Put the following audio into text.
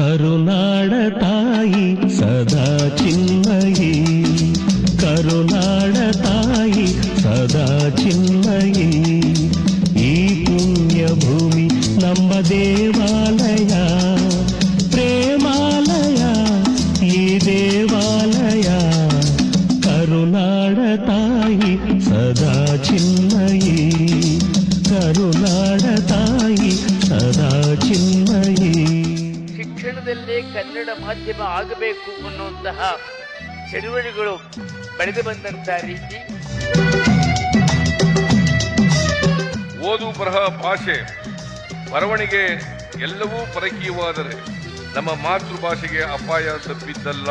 కరుణాడతాయి సదా చిన్మయి. కరుణాడతాయి సదా చిన్మయి. ఈ పుణ్యభూమి నమ్మ దేవాలయ ప్రేమాలయ ఈ దేవాలయ. కరుణాడతాయి సదా చిన్మయి. కరుణా ಶಿಕ್ಷಣದಲ್ಲೇ ಕನ್ನಡ ಮಾಧ್ಯಮ ಆಗಬೇಕು ಅನ್ನುವಂತಹ ಚಳುವಳಿಗಳು ಬೆಳೆದು ಬಂದಂತಹ ರೀತಿ. ಓದು ಬರಹ ಭಾಷೆ ಬರವಣಿಗೆ ಎಲ್ಲವೂ ಪರಕೀಯವಾದರೆ ನಮ್ಮ ಮಾತೃಭಾಷೆಗೆ ಅಪಾಯ ತಪ್ಪಿದ್ದಲ್ಲ.